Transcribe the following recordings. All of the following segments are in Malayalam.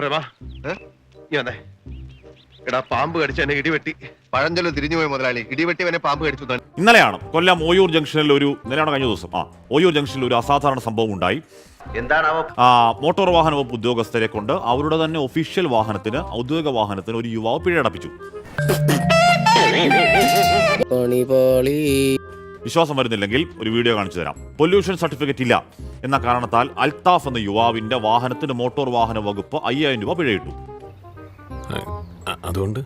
പ്രഭ. നീ വന്നേ. എടാ പാമ്പ് കടിച്ച എന്നെ ഇടിവെട്ടി. പഴഞ്ചൊല്ല് തിരിഞ്ഞുപോയി മുതലാളി. ഇടിവെട്ടിവനെ പാമ്പ് കടിച്ചു ഇന്നലെയാണ് കൊല്ലം ഓയൂർ ജംഗ്ഷനിൽ ഒരു ഇന്നലെയാണ് കഴിഞ്ഞ ദിവസം. ആ ഓയൂർ ജംഗ്ഷനിൽ ഒരു അസാധാരണ സംഭവം ഉണ്ടായി. എന്താണാവോ? ആ, മോട്ടോർ വാഹന വകുപ്പ് ഉദ്യോഗസ്ഥരെ കൊണ്ട് അവരുടെ തന്നെ ഒഫീഷ്യൽ വാഹനത്തിന് ഔദ്യോഗിക വാഹനത്തിന് ഒരു യുവാവ് പിഴയടപ്പിച്ചു. വിശ്വാസം വരുന്നില്ലെങ്കിൽ ഒരു വീഡിയോ കാണിച്ചു തരാം. പൊല്യൂഷൻ സർട്ടിഫിക്കറ്റ് ഇല്ല. എന്ന കാരണത്താൽ അൽത്താഫ് എന്ന യുവാവിന്റെ വാഹനത്തിന് മോട്ടോർ വാഹന വകുപ്പ് അയ്യായിരം രൂപ പിഴയിട്ടു. അതുകൊണ്ട്?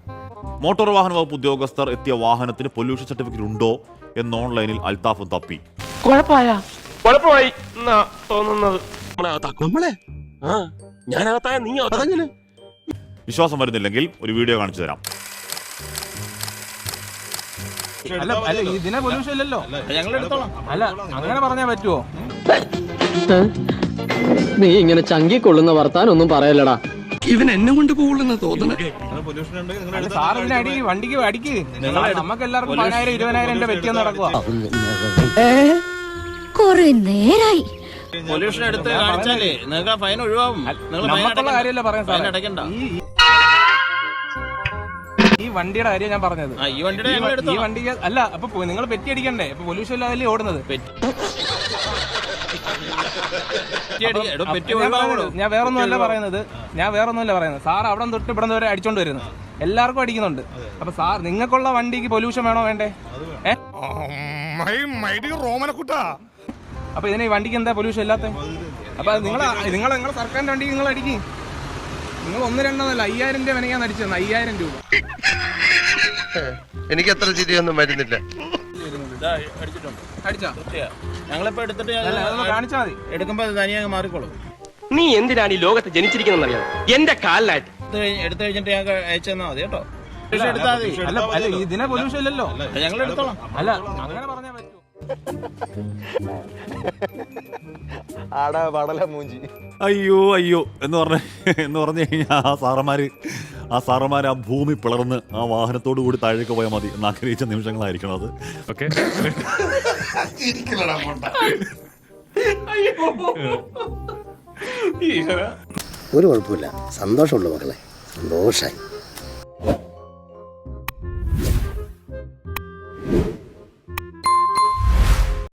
മോട്ടോർ വാഹന വകുപ്പ് ഉദ്യോഗസ്ഥർ എത്തിയ വാഹനത്തിന് പൊല്യൂഷൻ സർട്ടിഫിക്കറ്റ് ഉണ്ടോ എന്ന് ഓൺലൈനിൽ അൽത്താഫും തപ്പി. കുഴപ്പമായി? എന്നാ തോന്നുന്നത്. നമ്മളെ? ഞാനകത്തായ നീ അതെങ്ങനെ? വിശ്വാസം വരുന്നില്ലെങ്കിൽ ഒരു വീഡിയോ കാണിച്ചു തരാം. അല്ല അല്ല ഇതിനെ പൊല്യൂഷൻ ഇല്ലല്ലോ. അല്ല അങ്ങനെ പറഞ്ഞാ പറ്റുമോ നീ ഇങ്ങനെ ചങ്കി കൊള്ളുന്ന വർത്താനൊന്നും പറയല്ലടാ. ഇവൻ എന്നെ കൊണ്ട് പോകുള്ളെന്ന് തോന്നുന്നു അല്ല സാർ ഇതിനെ അടി വണ്ടിക്ക് അടിക്ക്. നമുക്ക് എല്ലാവർക്കും പതിനായിരം ഇരുപതിനായിരം എന്റെ പറ്റിയെന്ന് നടക്കുക കൊറേ നേരായി. പൊല്യൂഷൻ എടുത്ത് കാണിച്ചാലേ നിങ്ങൾക്ക് ഫൈൻ ഒഴിവാകും നിങ്ങൾ ഫൈൻ നമുക്കുള്ള കാര്യമല്ല പറയാൻ ഫൈൻ സാറേ അടയ്ക്കണ്ട. ഈ- വണ്ടിയുടെ കാര്യം ഞാൻ പറഞ്ഞത്. ഈ വണ്ടിയുടെ ഈ. വണ്ടിക്ക് അല്ല അപ്പൊ നിങ്ങൾ പെറ്റി അടിക്കണ്ടേ അപ്പൊ പൊല്യൂഷൻ ഇല്ലാതല്ലേ ഓടുന്നത്? പെറ്റി ഞാൻ വേറൊന്നുമല്ല പറയുന്നത്. ഞാൻ വേറൊന്നുമല്ല പറയുന്നത്. സാർ അവിടെ തൊട്ട് ഇവിടെ വരെ അടിച്ചോണ്ട് വരുന്നത് എല്ലാവർക്കും അടിക്കുന്നുണ്ട്. അപ്പൊ സാർ നിങ്ങൾക്കുള്ള വണ്ടിക്ക് പൊല്യൂഷൻ വേണോ വേണ്ടേ? ഏ? അപ്പൊ ഇതിന് ഈ വണ്ടിക്ക് എന്താ പൊല്യൂഷൻ ഇല്ലാത്ത? അപ്പൊ നിങ്ങൾ നിങ്ങൾ നിങ്ങൾ സർക്കാരിന്റെ വണ്ടിക്ക് നിങ്ങൾ അടിക്കും. നിങ്ങൾ ഒന്ന് രണ്ടെന്നല്ല അയ്യായിരം രൂപ വേണമെങ്കിൽ അടിച്ചു അയ്യായിരം രൂപ. എനിക്ക് എത്ര ചിരിയൊന്നും വരുന്നില്ല. അടിച്ചിട്ടുണ്ട്. അടിച്ചാ? സത്യാ. ഞങ്ങളിപ്പോ എടുത്തിട്ട് അല്ല അതൊന്ന് കാണിച്ചാ മതി. എടുക്കുമ്പോ അത് തനിയെ അങ്ങ് മാറിക്കോളും. നീ എന്തിനാണ് ഈ ലോകത്ത് ജനിച്ചിരിക്കുന്ന എന്റെ കാലിലായിട്ട്. എടുത്ത് കഴിഞ്ഞ് എടുത്തു കഴിഞ്ഞിട്ട് ഞങ്ങൾക്ക് അയച്ചു തന്നാ മതി കേട്ടോ. ഇതിനെ പൊല്യൂഷൻ ഇല്ലല്ലോ. ഞങ്ങൾ എടുത്തോളാം. അല്ല അങ്ങനെ പറഞ്ഞാ പറ്റൂ. അയ്യോ അയ്യോ എന്ന് പറഞ്ഞ എന്ന് പറഞ്ഞു കഴിഞ്ഞാ സാറന്മാര് ആ സാറന്മാർ ആ ഭൂമി പിളർന്ന് ആ വാഹനത്തോടു കൂടി താഴേക്ക് പോയാൽ മതി. എന്ന് ആഗ്രഹിച്ച നിമിഷങ്ങളായിരിക്കണം അത്. ഓക്കെ. ഒരു കുഴപ്പമില്ല. സന്തോഷമുള്ളൂ മക്കളെ. സന്തോഷായി.